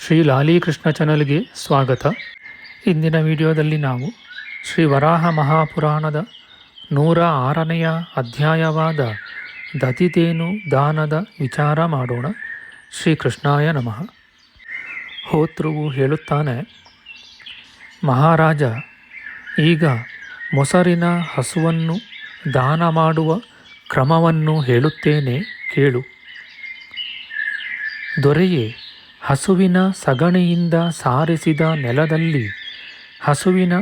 ಶ್ರೀ ಲಾಲೀಕೃಷ್ಣ ಚಾನಲ್ಗೆ ಸ್ವಾಗತ. ಇಂದಿನ ವಿಡಿಯೋದಲ್ಲಿ ನಾವು ಶ್ರೀ ವರಾಹ ಮಹಾಪುರಾಣದ ನೂರ ಆರನೆಯ ಅಧ್ಯಾಯವಾದ ದತಿತೇನು ದಾನದ ವಿಚಾರ ಮಾಡೋಣ. ಶ್ರೀ ಕೃಷ್ಣಾಯ ನಮಃ. ಹೋತೃವು ಹೇಳುತ್ತಾನೆ, ಮಹಾರಾಜ, ಈಗ ಮೊಸರಿನ ಹಸುವನ್ನು ದಾನ ಮಾಡುವ ಕ್ರಮವನ್ನು ಹೇಳುತ್ತೇನೆ, ಕೇಳು. ದೊರೆಯೇ ಹಸುವಿನ ಸಗಣಿಯಿಂದ ಸಾರಿಸಿದ ನೆಲದಲ್ಲಿ, ಹಸುವಿನ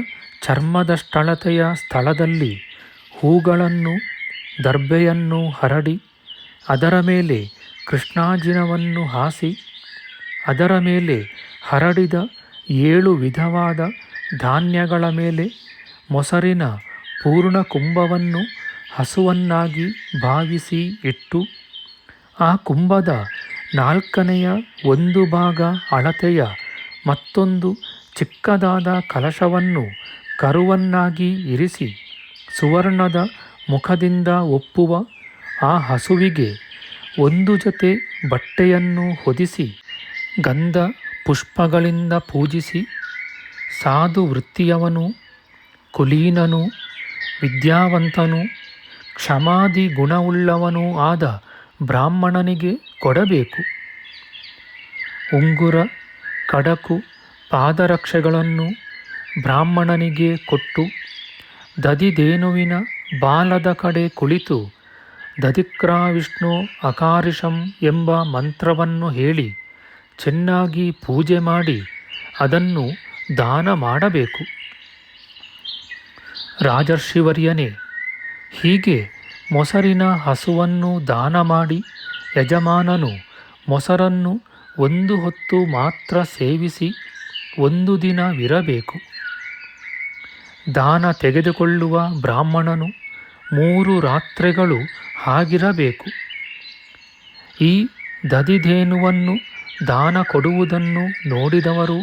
ಚರ್ಮದ ಸ್ಥಳತೆಯ ಸ್ಥಳದಲ್ಲಿ ಹೂಗಳನ್ನು ದರ್ಬೆಯನ್ನು ಹರಡಿ, ಅದರ ಮೇಲೆ ಕೃಷ್ಣಾಜಿನವನ್ನು ಹಾಸಿ, ಅದರ ಮೇಲೆ ಹರಡಿದ ಏಳು ವಿಧವಾದ ಧಾನ್ಯಗಳ ಮೇಲೆ ಮೊಸರಿನ ಪೂರ್ಣ ಕುಂಭವನ್ನು ಹಸುವನ್ನಾಗಿ ಭಾವಿಸಿ ಇಟ್ಟು, ಆ ಕುಂಭದ ನಾಲ್ಕನೆಯ ಒಂದು ಭಾಗ ಅಳತೆಯ ಮತ್ತೊಂದು ಚಿಕ್ಕದಾದ ಕಲಶವನ್ನು ಕರುವನ್ನಾಗಿ ಇರಿಸಿ ಸುವರ್ಣದ ಮುಖದಿಂದ ಒಪ್ಪುವ ಆ ಹಸುವಿಗೆ ಒಂದು ಜೊತೆ ಬಟ್ಟೆಯನ್ನು ಹೊದಿಸಿ ಗಂಧ ಪುಷ್ಪಗಳಿಂದ ಪೂಜಿಸಿ ಸಾಧು ವೃತ್ತಿಯವನು, ಕುಲೀನನು, ವಿದ್ಯಾವಂತನು, ಕ್ಷಮಾದಿ ಗುಣವುಳ್ಳವನೂ ಆದ ಬ್ರಾಹ್ಮಣನಿಗೆ ಕೊಡಬೇಕು. ಉಂಗುರ, ಕಡಕು, ಪಾದರಕ್ಷೆಗಳನ್ನು ಬ್ರಾಹ್ಮಣನಿಗೆ ಕೊಟ್ಟು ದದಿದೇನುವಿನ ಬಾಲದ ಕಡೆ ಕುಳಿತು ದಧಿಕ್ರಾ ವಿಷ್ಣು ಅಕಾರಿಷಂ ಎಂಬ ಮಂತ್ರವನ್ನು ಹೇಳಿ ಚೆನ್ನಾಗಿ ಪೂಜೆ ಮಾಡಿ ಅದನ್ನು ದಾನ ಮಾಡಬೇಕು. ರಾಜರ್ಷಿವರ್ಯನೇ, ಹೀಗೆ ಮೊಸರಿನ ಹಸುವನ್ನು ದಾನ ಮಾಡಿ ಯಜಮಾನನು ಮೊಸರನ್ನು ಒಂದು ಹೊತ್ತು ಮಾತ್ರ ಸೇವಿಸಿ ಒಂದು ದಿನ ವಿರಬೇಕು ದಾನ ತೆಗೆದುಕೊಳ್ಳುವ ಬ್ರಾಹ್ಮಣನು ಮೂರು ರಾತ್ರಿಗಳು ಹಾಗಿರಬೇಕು. ಈ ದದಿಧೇನುವನ್ನು ದಾನ ಕೊಡುವುದನ್ನು ನೋಡಿದವರು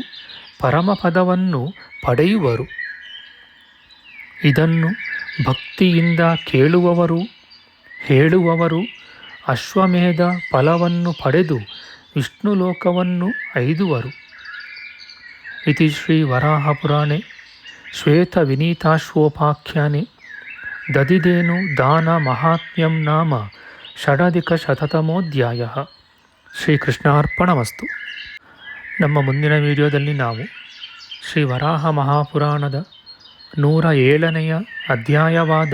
ಪರಮಪದವನ್ನು ಪಡೆಯುವರು. ಇದನ್ನು ಭಕ್ತಿಯಿಂದ ಕೇಳುವವರು, ಹೇಳುವವರು ಅಶ್ವಮೇಧ ಫಲವನ್ನು ಪಡೆದು ವಿಷ್ಣು ವಿಷ್ಣುಲೋಕವನ್ನು ಐದುವರು ಇತಿ ಶ್ರೀ ವರಾಹಪುರಾಣೆ ಶ್ವೇತವಿನೀತಾಶ್ವೋಪಾಖ್ಯಾನೆ ದದಿದೇನು ದಾನ ಮಹಾತ್ಮ್ಯಂ ನಾಮ ಷಡಧಿಕಶತತಮೋಧ್ಯಾಯ ಶ್ರೀಕೃಷ್ಣಾರ್ಪಣಮಸ್ತು. ನಮ್ಮ ಮುಂದಿನ ವಿಡಿಯೋದಲ್ಲಿ ನಾವು ಶ್ರೀ ವರಾಹ ಮಹಾಪುರಾಣದ ನೂರ ಏಳನೆಯ ಅಧ್ಯಾಯವಾದ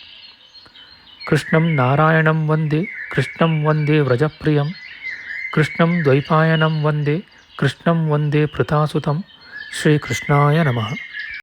கிருஷ்ணம் நாராயணம் வந்தே கிருஷ்ணம் வந்தே விரஜப்பிரியம். கிருஷ்ணம் துவைபாயனம் வந்தே கிருஷ்ணம் வந்தே பிரதாசுதம். ஸ்ரீகிருஷ்ணாய நம.